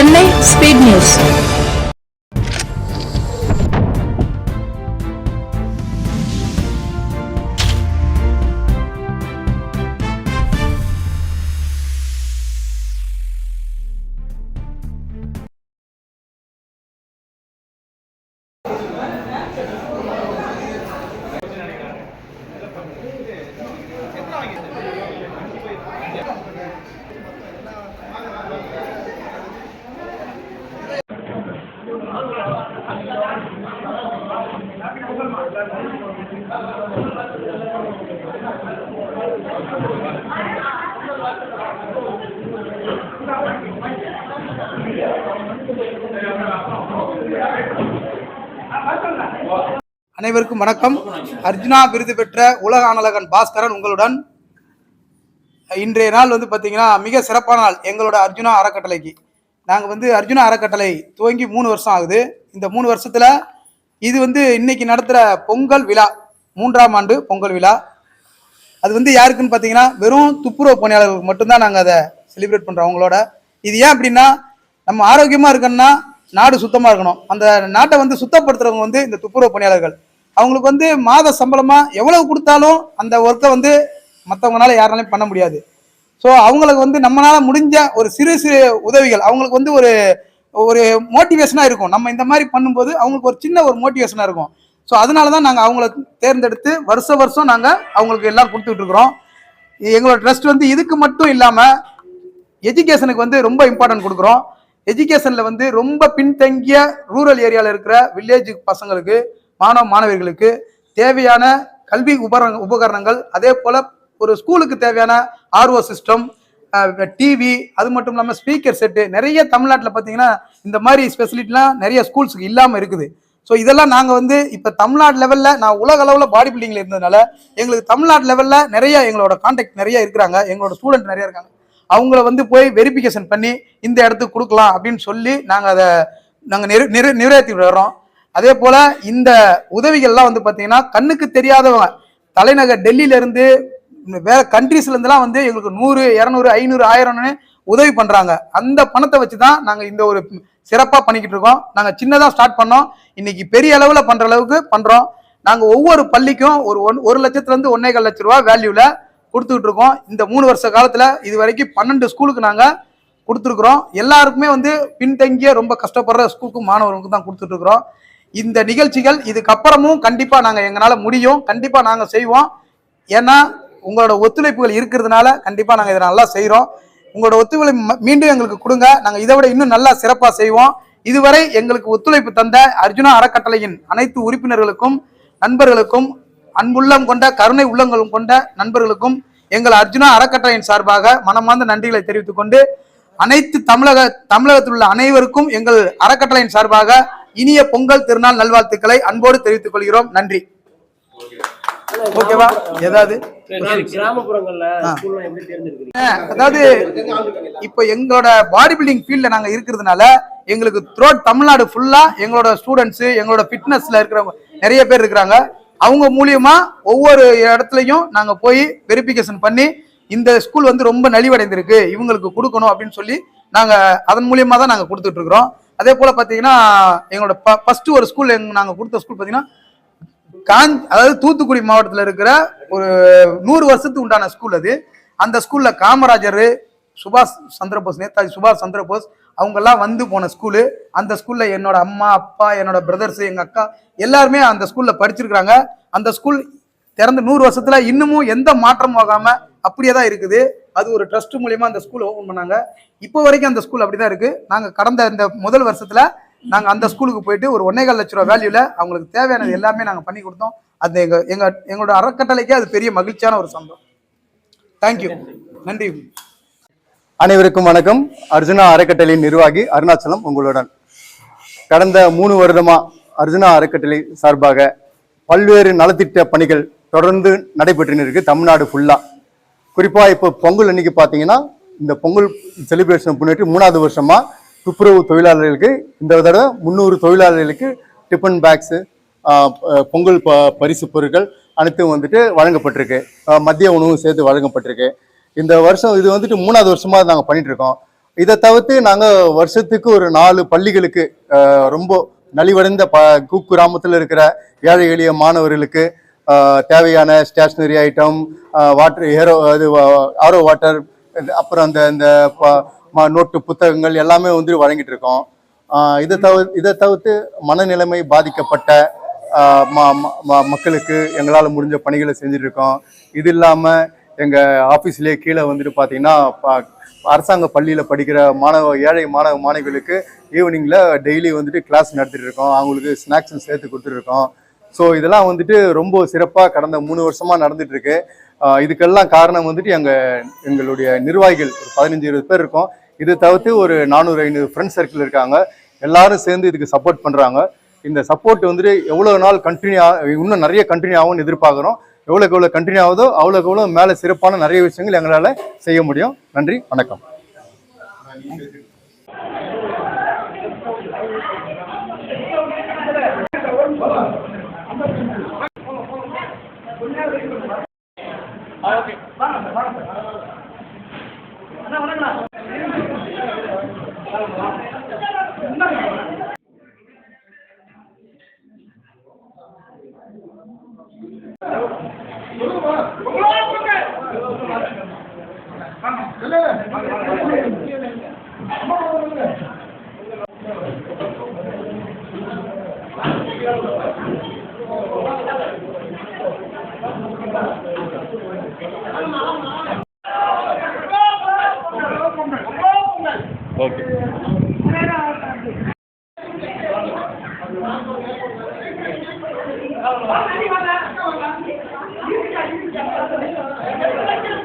Chennai Speed News. அனைவருக்கும் வணக்கம். அர்ஜுனா விருது பெற்ற உலக அனலகன் பாஸ்கரன் உங்களுடன் இன்றைய நாள் வந்து பார்த்தீங்கன்னா மிக சிறப்பான நாள் எங்களோட அர்ஜுனா அறக்கட்டளைக்கு. நாங்கள் வந்து அர்ஜுனா அறக்கட்டளை துவங்கி மூணு வருஷம் ஆகுது. இந்த மூணு வருஷத்தில் இது வந்து இன்னைக்கு நடத்துகிற பொங்கல் விழா மூன்றாம் ஆண்டு பொங்கல் விழா. அது வந்து யாருக்குன்னு பார்த்தீங்கன்னா வெறும் துப்புரவு பணியாளர்களுக்கு மட்டும்தான் நாங்கள் அதை செலிப்ரேட் பண்ணுறோம் அவங்களோட. இது ஏன் அப்படின்னா நம்ம ஆரோக்கியமாக இருக்கணும்னா நாடு சுத்தமாக இருக்கணும். அந்த நாட்டை வந்து சுத்தப்படுத்துறவங்க வந்து இந்த துப்புரவு பணியாளர்கள். அவங்களுக்கு வந்து மாத சம்பளமாக எவ்வளவு கொடுத்தாலும் அந்த ஒர்க்கை வந்து மற்றவங்களால யாராலையும் பண்ண முடியாது. ஸோ அவங்களுக்கு வந்து நம்மளால முடிஞ்ச ஒரு சிறு சிறு உதவிகள் அவங்களுக்கு வந்து ஒரு ஒரு மோட்டிவேஷனாக இருக்கும். நம்ம இந்த மாதிரி பண்ணும்போது அவங்களுக்கு ஒரு சின்ன ஒரு மோட்டிவேஷனாக இருக்கும். ஸோ அதனால தான் நாங்கள் அவங்கள தேர்ந்தெடுத்து வருஷ வருஷம் நாங்கள் அவங்களுக்கு எல்லாம் கொடுத்துட்டு இருக்கிறோம். எங்களோட ட்ரஸ்ட் வந்து இதுக்கு மட்டும் இல்லாமல் எஜுகேஷனுக்கு வந்து ரொம்ப இம்பார்ட்டன்ட் கொடுக்குறோம். எஜுகேஷனில் வந்து ரொம்ப பின்தங்கிய ரூரல் ஏரியாவில் இருக்கிற வில்லேஜ் பசங்களுக்கு மாணவ மாணவிகளுக்கு தேவையான கல்வி உபர உபகரணங்கள் அதே போல் ஒரு ஸ்கூலுக்கு தேவையான ஆர்ஓ சிஸ்டம் டிவி அது மட்டும் இல்லாமல் ஸ்பீக்கர் செட்டு நிறைய தமிழ்நாட்டில் பார்த்தீங்கன்னா இந்த மாதிரி ஸ்பெசிலிட்டிலாம் நிறைய ஸ்கூல்ஸுக்கு இல்லாமல் இருக்குது. ஸோ இதெல்லாம் நாங்கள் வந்து இப்போ தமிழ்நாடு லெவலில் நான் உலக அளவில் பாடி பில்டிங்கில் இருந்ததுனால எங்களுக்கு தமிழ்நாடு லெவலில் நிறைய எங்களோட கான்டாக்ட் நிறைய இருக்கிறாங்க. எங்களோட ஸ்டூடெண்ட் நிறைய இருக்காங்க. அவங்கள வந்து போய் வெரிஃபிகேஷன் பண்ணி இந்த இடத்துக்கு கொடுக்கலாம் அப்படின்னு சொல்லி நாங்கள் அதை நாங்கள் நிறு நிறு நிறைவேற்றிட்டு வர்றோம். அதே போல் இந்த உதவிகள்லாம் வந்து பார்த்தீங்கன்னா கண்ணுக்கு தெரியாதவங்க தலைநகர் டெல்லியிலேருந்து வேற கண்ட்ரீஸ்லேருந்துலாம் வந்து எங்களுக்கு நூறு இரநூறு ஐநூறு ஆயிரம்னு உதவி பண்ணுறாங்க அந்த பணத்தை வச்சு தான் நாங்கள் இந்த ஒரு சிறப்பாக பண்ணிக்கிட்டு இருக்கோம். நாங்கள் சின்னதாக ஸ்டார்ட் பண்ணோம். இன்னைக்கு பெரிய அளவில் பண்ணுற அளவுக்கு பண்ணுறோம் நாங்கள் ஒவ்வொரு பள்ளிக்கும் ஒரு ஒன் ஒரு லட்சத்துலேருந்து ஒன்னேகால் லட்ச ரூபா வேல்யூவில் கொடுத்துக்கிட்டு இருக்கோம் இந்த மூணு வருஷ காலத்தில் இது வரைக்கும் பன்னெண்டு ஸ்கூலுக்கு நாங்கள் கொடுத்துருக்குறோம். எல்லாருக்குமே வந்து பின்தங்கிய ரொம்ப கஷ்டப்படுற ஸ்கூலுக்கும் மாணவர்களுக்கு தான் கொடுத்துட்ருக்குறோம். இந்த நிகழ்ச்சிகள் இதுக்கப்புறமும் கண்டிப்பாக நாங்கள் எங்களால் முடியும். கண்டிப்பாக நாங்கள் செய்வோம். ஏன்னா உங்களோட ஒத்துழைப்புகள் இருக்கிறதுனால கண்டிப்பாக நாங்கள் இதை நல்லா செய்கிறோம் உங்களோட ஒத்துழைப்பு ம- மீண்டும் எங்களுக்கு கொடுங்க. நாங்கள் இதை விட இன்னும் நல்லா சிறப்பாக செய்வோம். இதுவரை எங்களுக்கு ஒத்துழைப்பு தந்த அர்ஜுனா அறக்கட்டளையின் அனைத்து உறுப்பினர்களுக்கும் நண்பர்களுக்கும் அன்புள்ளம் கொண்ட கருணை உள்ளங்களும் கொண்ட நண்பர்களுக்கும் எங்கள் அர்ஜுனா அறக்கட்டளையின் சார்பாக மனமார்ந்த நன்றிகளை தெரிவித்துக் கொண்டு அனைத்து தமிழக தமிழகத்தில் உள்ள அனைவருக்கும் எங்கள் அறக்கட்டளையின் சார்பாக இனிய பொங்கல் திருநாள் நல்வாழ்த்துக்களை அன்போடு தெரிவித்துக் கொள்கிறோம். நன்றி. ஓகேவா? ஏதாவது? அதாவது இப்போ எங்களோட பாடி பில்டிங் ஃபீல்ட்ல நாங்க இருக்கிறதுனால எங்களுக்கு த்ரோட் தமிழ்நாடு ஃபுல்லா எங்களோட ஸ்டூடெண்ட்ஸ் எங்களோட ஃபிட்னஸ்ல இருக்கிறவங்க நிறைய பேர் இருக்கிறாங்க. அவங்க மூலியமா ஒவ்வொரு இடத்துலையும் நாங்க போய் வெரிஃபிகேஷன் பண்ணி இந்த ஸ்கூல் வந்து ரொம்ப நலிவடைந்திருக்கு இவங்களுக்கு கொடுக்கணும் அப்படின்னு சொல்லி நாங்க அதன் மூலியமா தான் நாங்க கொடுத்துட்டு இருக்கிறோம். அதே போல பாத்தீங்கன்னா எங்களோட ஃபர்ஸ்ட் ஒரு ஸ்கூல் நாங்க கொடுத்த ஸ்கூல் பாத்தீங்கன்னா காஞ் அதாவது தூத்துக்குடி மாவட்டத்தில் இருக்கிற ஒரு நூறு வருஷத்துக்கு உண்டான ஸ்கூல் அது. அந்த ஸ்கூல்ல காமராஜர் சுபாஷ் சந்திரபோஸ் நேதாஜி சுபாஷ் சந்திரபோஸ் அவங்கெல்லாம் வந்து போன ஸ்கூலு அந்த ஸ்கூலில் என்னோட அம்மா அப்பா என்னோட பிரதர்ஸ் எங்கள் அக்கா எல்லாருமே அந்த ஸ்கூலில் படிச்சிருக்கிறாங்க. அந்த ஸ்கூல் திறந்து நூறு வருஷத்துல இன்னமும் எந்த மாற்றமும் ஆகாம அப்படியே தான் இருக்குது. அது ஒரு ட்ரஸ்ட் மூலியமா அந்த ஸ்கூல் ஓபன் பண்ணாங்க. இப்போ வரைக்கும் அந்த ஸ்கூல் அப்படிதான் இருக்கு. நாங்க கடந்த இந்த முதல் வருஷத்துல நாங்க அந்த ஸ்கூலுக்கு போயிட்டு ஒரு ஒன்னேகால் லட்ச ரூபா வேல்யூல அவங்களுக்கு தேவையானது எல்லாமே நாங்க பண்ணி கொடுத்தோம். அது எங்க எங்க எங்களோட அறக்கட்டளைக்கே அது பெரிய மகிழ்ச்சியான ஒரு சம்பவம். தேங்க்யூ நன்றி. அனைவருக்கும் வணக்கம். அர்ஜுனா அறக்கட்டளையின் நிர்வாகி அருணாச்சலம் உங்களுடன். கடந்த மூணு வருடமா அர்ஜுனா அறக்கட்டளை சார்பாக பல்வேறு நலத்திட்ட பணிகள் தொடர்ந்து நடைபெற்றுன்னு இருக்கு. தமிழ்நாடு ஃபுல்லா குறிப்பா இப்போ பொங்கல் அன்னைக்கு பார்த்தீங்கன்னா இந்த பொங்கல் செலிப்ரேஷன் முன்னிட்டு மூணாவது வருஷமா துப்புரவு தொழிலாளர்களுக்கு இந்த தடவை முந்நூறு தொழிலாளர்களுக்கு டிஃபன் பேக்ஸு பொங்கல் ப பரிசு பொருட்கள் அனைத்தும் வந்துட்டு வழங்கப்பட்டிருக்கு. மதிய உணவும் சேர்த்து வழங்கப்பட்டிருக்கு. இந்த வருஷம் இது வந்துட்டு மூணாவது வருஷமாக நாங்கள் பண்ணிட்டு இருக்கோம். இதை தவிர்த்து நாங்கள் வருஷத்துக்கு ஒரு நாலு பள்ளிகளுக்கு ரொம்ப நலிவடைந்த ப குக்கிராமத்தில் இருக்கிற ஏழை எளிய மாணவர்களுக்கு தேவையான ஸ்டேஷ்னரி ஐட்டம் வாட்டர் ஏரோ அது ஆரோ வாட்டர் அப்புறம் அந்த இந்த நோட்டு புத்தகங்கள் எல்லாமே வந்து வழங்கிட்டு இருக்கோம். இதை தவிர இதை தவிர்த்து மனநிலைமை பாதிக்கப்பட்ட ம- மக்களுக்கு எங்களால் முடிஞ்ச பணிகளை செஞ்சுட்டு இருக்கோம். இது இல்லாமல் எங்கள் ஆஃபீஸ்லேயே கீழே வந்துட்டு பார்த்தீங்கன்னா அரசாங்க பள்ளியில் படிக்கிற மாணவ ஏழை மாணவ மாணவிகளுக்கு ஈவினிங்கில் டெய்லி வந்துட்டு கிளாஸ் நடத்திட்டு இருக்கோம். அவங்களுக்கு ஸ்நாக்ஸும் சேர்த்து கொடுத்துட்ருக்கோம் ஸோ இதெல்லாம் வந்துட்டு ரொம்ப சிறப்பாக கடந்த மூணு வருஷமாக நடந்துட்டு இதுக்கெல்லாம் காரணம் வந்துட்டு எங்கள் எங்களுடைய நிர்வாகிகள். ஒரு பதினஞ்சு இருபது பேர் இருக்கோம். இது தவிர்த்து ஒரு நானூறு ஐநூறு ஃப்ரெண்ட் சர்க்கிள் இருக்காங்க. எல்லாரும் சேர்ந்து இதுக்கு சப்போர்ட் பண்ணுறாங்க இந்த சப்போர்ட் வந்துட்டு எவ்வளோ நாள் கண்டினியூ இன்னும் நிறைய கண்டினியூ ஆகும்னு எதிர்பார்க்குறோம். எவ்வளோக்கு எவ்வளோ கண்டினியூ ஆகுதோ அவ்வளோக்கு எவ்வளோ மேலே சிறப்பான நிறைய விஷயங்கள் எங்களால் செய்ய முடியும். நன்றி வணக்கம். ஓகே. Okay Thank you.